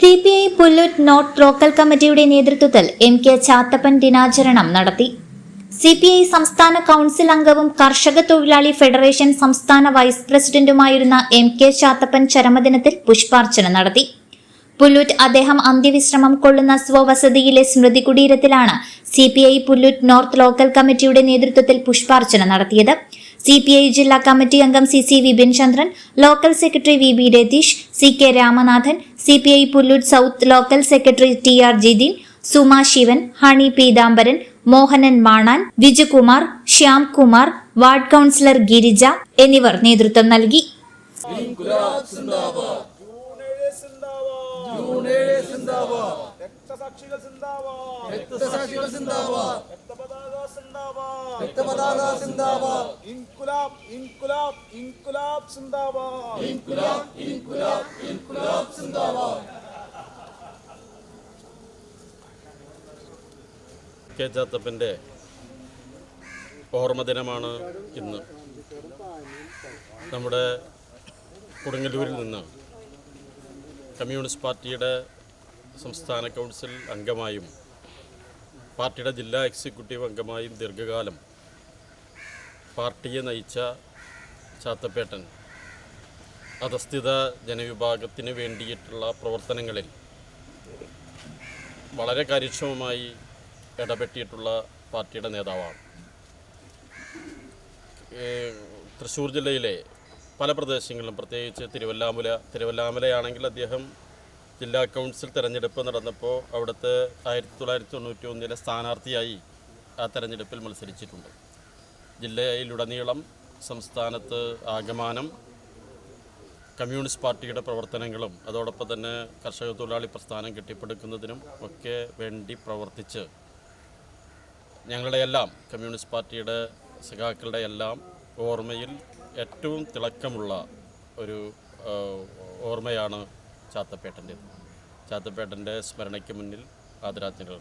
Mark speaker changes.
Speaker 1: C P I Pullut north local കമ്മിറ്റിയുടെ നേതൃത്വത്തിൽ M K Chathappan ദിനാചരണം നടത്തി. സി പി ഐ സംസ്ഥാന കൗൺസിൽ അംഗവും കർഷക തൊഴിലാളി ഫെഡറേഷൻ സംസ്ഥാന വൈസ് പ്രസിഡന്റുമായിരുന്ന എം കെ ചാത്തപ്പൻ ചരമദിനത്തിൽ പുഷ്പാർച്ചന നടത്തി. പുല്ലൂറ്റ് അദ്ദേഹം അന്ത്യവിശ്രമം കൊള്ളുന്ന സ്വവസതിയിലെ സ്മൃതി കുടീരത്തിലാണ് C P I Pullut north local കമ്മിറ്റിയുടെ നേതൃത്വത്തിൽ പുഷ്പാർച്ചന നടത്തിയത്. സി പി ഐ ജില്ലാ കമ്മിറ്റി അംഗം C C Vipin Chandran local secretary V B Ratheesh C K Ramanathan C P I Pullut south local secretary T R Jithin Suma Sivan Honey Peethambaran Mohanan Manan Vijukumar Shyamkumar ward councillor Girija എന്നിവർ നേതൃത്വം നൽകി.
Speaker 2: രക്തസാക്ഷികൾ
Speaker 3: രക്തസാക്ഷികൾ സിന്ദാബാദ്.
Speaker 2: ഇൻകുലാബ് ഇൻകുലാബ് ഇൻകുലാബ് സിന്ദാബാദ്.
Speaker 3: ഇൻകുലാബ് ഇൻകുലാബ് ഇൻകുലാബ് സിന്ദാബാദ്.
Speaker 4: കെ ചാത്തപ്പന്റെ ഓർമ്മ ദിനമാണ് ഇന്ന്. നമ്മുടെ കൊടുങ്ങല്ലൂരിൽ നിന്ന് കമ്മ്യൂണിസ്റ്റ് പാർട്ടിയുടെ സംസ്ഥാന കൗൺസിൽ അംഗമായും പാർട്ടിയുടെ ജില്ലാ എക്സിക്യൂട്ടീവ് അംഗമായും ദീർഘകാലം പാർട്ടിയെ നയിച്ച ചാത്തപ്പേട്ടൻ അധസ്ഥിത ജനവിഭാഗത്തിന് വേണ്ടിയിട്ടുള്ള പ്രവർത്തനങ്ങളിൽ വളരെ കാര്യക്ഷമമായി ഇടപെട്ടിട്ടുള്ള പാർട്ടിയുടെ നേതാവാണ്. തൃശ്ശൂർ ജില്ലയിലെ പല പ്രദേശങ്ങളിലും പ്രത്യേകിച്ച് തിരുവല്ലാമല തിരുവല്ലാമലയാണെങ്കിൽ അദ്ദേഹം ജില്ലാ കൗൺസിൽ തിരഞ്ഞെടുപ്പ് നടന്നപ്പോൾ അവിടുത്തെ ആയിരത്തി തൊള്ളായിരത്തി തൊണ്ണൂറ്റി ഒന്നിലെ സ്ഥാനാർത്ഥിയായി ആ തെരഞ്ഞെടുപ്പിൽ മത്സരിച്ചിട്ടുണ്ട്. ജില്ലയിലുടനീളം സംസ്ഥാനത്ത് ആഗമാനം കമ്മ്യൂണിസ്റ്റ് പാർട്ടിയുടെ പ്രവർത്തനങ്ങളും അതോടൊപ്പം തന്നെ കർഷക തൊഴിലാളി പ്രസ്ഥാനം കെട്ടിപ്പടുക്കുന്നതിനും ഒക്കെ വേണ്ടി പ്രവർത്തിച്ച് ഞങ്ങളുടെ എല്ലാം കമ്മ്യൂണിസ്റ്റ് പാർട്ടിയുടെ സഖാക്കളുടെ എല്ലാം ഓർമ്മയിൽ ഏറ്റവും തിളക്കമുള്ള ഒരു ഓർമ്മയാണ് ചാത്തപ്പേട്ടന്റേത്. ചാത്തപ്പേട്ടന്റെ സ്മരണയ്ക്ക് മുന്നിൽ ആദരാജ്ഞകൾ